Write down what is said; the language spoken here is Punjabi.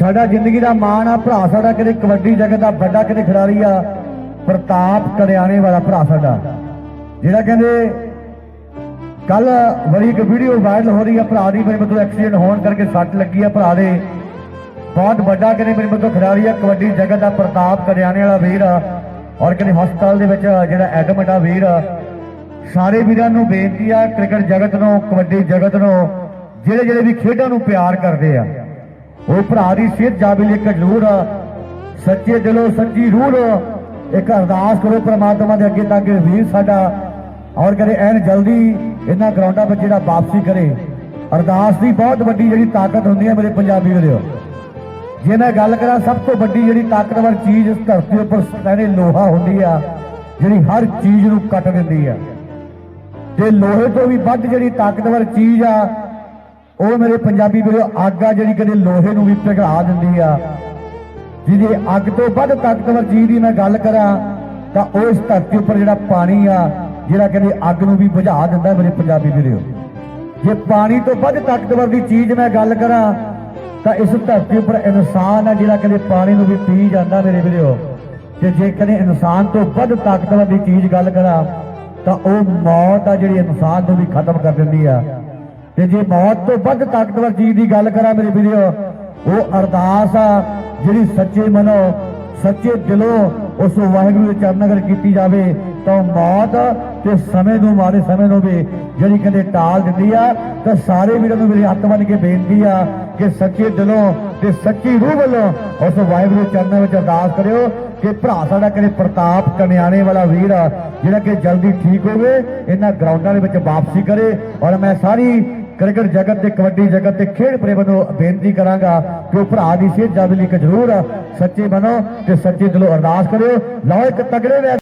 ਸਾਡਾ ਜ਼ਿੰਦਗੀ ਦਾ ਮਾਣ ਆ, ਭਰਾ ਸਾਡਾ ਕਦੇ ਕਬੱਡੀ ਜਗਤ ਦਾ ਵੱਡਾ, ਕਦੇ ਖਿਡਾਰੀ ਆ। ਪ੍ਰਤਾਪ ਕਰਿਆਣੇ ਵਾਲਾ ਭਰਾ ਸਾਡਾ। ਜਿਹੜਾ ਕਹਿੰਦੇ, ਕੱਲ ਬੜੀ ਇੱਕ ਵੀਡੀਓ ਵਾਇਰਲ ਹੋ ਰਹੀ ਆ, ਭਰਾ ਦੀ ਮੇਰੇ ਮਤਲਬ ਐਕਸੀਡੈਂਟ ਹੋਣ ਕਰਕੇ ਸੱਟ ਲੱਗੀ ਆ ਭਰਾ ਦੇ। ਬਹੁਤ ਵੱਡਾ ਕਹਿੰਦੇ ਮੇਰੇ ਮਤਲਬ ਖਿਡਾਰੀ ਆ, ਕਬੱਡੀ ਜਗਤ ਦਾ ਪ੍ਰਤਾਪ ਕਰਿਆਣੇ ਵਾਲਾ ਵੀਰ ਆ। ਔਰ ਕਹਿੰਦੇ ਹਸਪਤਾਲ ਦੇ ਵਿੱਚ ਜਿਹੜਾ ਐਡਮਿਟ ਆ ਵੀਰ ਆ। ਸਾਰੇ ਵੀਰਾਂ ਨੂੰ ਬੇਨਤੀ ਆ, ਕ੍ਰਿਕਟ ਜਗਤ ਨੂੰ, ਕਬੱਡੀ ਜਗਤ ਨੂੰ, ਜਿਹੜੇ ਜਿਹੜੇ ਵੀ ਖੇਡਾਂ ਨੂੰ ਪਿਆਰ ਕਰਦੇ ਆ। ਉਹ ਭਰਾ ਦੀ ਸਿਹਤ ਜਾਬਿਲ ਇੱਕ ਜ਼ਰੂਰ ਸੱਚੇ ਦਿਲੋਂ ਸੱਚੀ ਰੂਹ ਨਾਲ ਇੱਕ ਅਰਦਾਸ ਕਰੋ ਪ੍ਰਮਾਤਮਾ ਦੇ ਅੱਗੇ ਤਾਂ ਕਿ ਵੀਰ ਸਾਡਾ ਔਰ ਕਰੇ ਐਨ ਜਲਦੀ ਇਹਨਾਂ ਗਰਾਊਂਡਾਂ ਵਿੱਚ ਜਿਹੜਾ ਵਾਪਸੀ ਕਰੇ। ਅਰਦਾਸ ਦੀ ਬਹੁਤ ਵੱਡੀ ਜਿਹੜੀ ਤਾਕਤ ਹੁੰਦੀ ਹੈ ਮੇਰੇ ਪੰਜਾਬੀ ਵੀਰੋ। ਜੇ ਮੈਂ ਗੱਲ ਕਰਾਂ, ਸਭ ਤੋਂ ਵੱਡੀ ਜਿਹੜੀ ਤਾਕਤਵਰ ਚੀਜ਼ ਇਸ ਧਰਤੀ ਉੱਪਰ ਕਹਿੰਦੇ ਲੋਹਾ ਹੁੰਦੀ ਆ, ਜਿਹੜੀ ਹਰ ਚੀਜ਼ ਨੂੰ ਕੱਟ ਦਿੰਦੀ ਆ। ਤੇ ਲੋਹੇ ਤੋਂ ਵੀ ਵੱਧ ਜਿਹੜੀ ਤਾਕਤਵਰ ਚੀਜ਼ ਆ ਉਹ ਮੇਰੇ ਪੰਜਾਬੀ ਵੀਰੋ, ਅੱਗ ਆ ਜਿਹੜੀ ਕਦੇ ਲੋਹੇ ਨੂੰ ਵੀ ਪਿਘਲਾ ਦਿੰਦੀ ਆ। ਜਿਹਦੀ ਅੱਗ ਤੋਂ ਵੱਧ ਤਾਕਤਵਰ ਚੀਜ਼ ਦੀ ਮੈਂ ਗੱਲ ਕਰਾਂ, ਤਾਂ ਉਹ ਇਸ ਧਰਤੀ ਉੱਪਰ ਜਿਹੜਾ ਪਾਣੀ ਆ, ਜਿਹੜਾ ਕਦੇ ਅੱਗ ਨੂੰ ਵੀ ਬੁਝਾ ਦਿੰਦਾ ਮੇਰੇ ਪੰਜਾਬੀ ਵੀਰੋ। ਜੇ ਪਾਣੀ ਤੋਂ ਵੱਧ ਤਾਕਤਵਰ ਦੀ ਚੀਜ਼ ਮੈਂ ਗੱਲ ਕਰਾਂ, ਤਾਂ ਇਸ ਧਰਤੀ ਉੱਪਰ ਇਨਸਾਨ ਆ ਜਿਹੜਾ ਕਦੇ ਪਾਣੀ ਨੂੰ ਵੀ ਪੀ ਜਾਂਦਾ ਮੇਰੇ ਵੀਰੋ। ਤੇ ਜੇ ਕਦੇ ਇਨਸਾਨ ਤੋਂ ਵੱਧ ਤਾਕਤਵਰ ਦੀ ਚੀਜ਼ ਗੱਲ ਕਰਾਂ, ਤਾਂ ਉਹ ਮੌਤ ਆ ਜਿਹੜੀ ਇਨਸਾਨ ਨੂੰ ਵੀ ਖਤਮ ਕਰ ਦਿੰਦੀ ਆ। ਤੇ ਜੇ ਮੌਤ ਤੋਂ ਵੱਧ ਤਾਕਤਵਰ ਚੀਜ਼ ਦੀ ਗੱਲ ਕਰਾਂ ਮੇਰੇ ਵੀਰੋ, ਉਹ ਅਰਦਾਸ ਆ, ਜਿਹੜੀ ਸੱਚੇ ਮਨੋਂ, ਸੱਚੇ ਦਿਲੋਂ ਉਸ ਵਾਹਿਗੁਰੂ ਦੇ ਚਰਨ ਅਗਰ ਕੀਤੀ ਜਾਵੇ, ਤਾਂ ਮੌਤ ਤੇ ਸਮੇਂ ਨੂੰ ਮਾਰੇ ਸਮੇਂ ਨੂੰ ਵੀ ਜਿਹੜੀ ਕਹਿੰਦੇ ਟਾਲ ਦਿੰਦੀ ਆ, ਤਾਂ ਸਾਰੇ ਵੀਰਾਂ ਨੂੰ ਮੇਰੀ ਹੱਥ ਬੰਨ ਕੇ ਬੇਨਤੀ ਆ ਕਿ ਸੱਚੇ ਦਿਲੋਂ ਤੇ ਸੱਚੀ ਰੂਹ ਵੱਲੋਂ ਉਸ ਵਾਹਿਗੁਰੂ ਚਰਨਾਂ ਵਿੱਚ ਅਰਦਾਸ ਕਰਿਓ ਕਿ ਭਰਾ ਸਾਡਾ ਕਰੇ ਪ੍ਰਤਾਪ ਕਨਿਆਣੇ ਵਾਲਾ ਵੀਰ ਆ, ਜਿਹੜਾ ਕਿ ਜਲਦੀ ਠੀਕ ਹੋਵੇ, ਇਹਨਾਂ ਗਰਾਊਂਡਾਂ ਦੇ ਵਿੱਚ ਵਾਪਸੀ ਕਰੇ ਔਰ ਮੈਂ ਸਾਰੀ ਕ੍ਰਿਕਟ ਜਗਤ ਤੇ ਕਬੱਡੀ ਜਗਤ ਤੇ ਖੇਡ ਪ੍ਰੇਮ ਨੂੰ ਬੇਨਤੀ ਕਰਾਂਗਾ ਕਿ ਉਹ ਭਰਾ ਦੀ ਸਿਹਤ ਜਾਬਲੀ ਇੱਕ ਜ਼ਰੂਰ ਸੱਚੇ ਬਣੋ ਤੇ ਸੱਚੇ ਦਿਲੋਂ ਅਰਦਾਸ ਕਰਿਓ। ਲਓ ਇੱਕ ਤਗੜੇ ਨੇ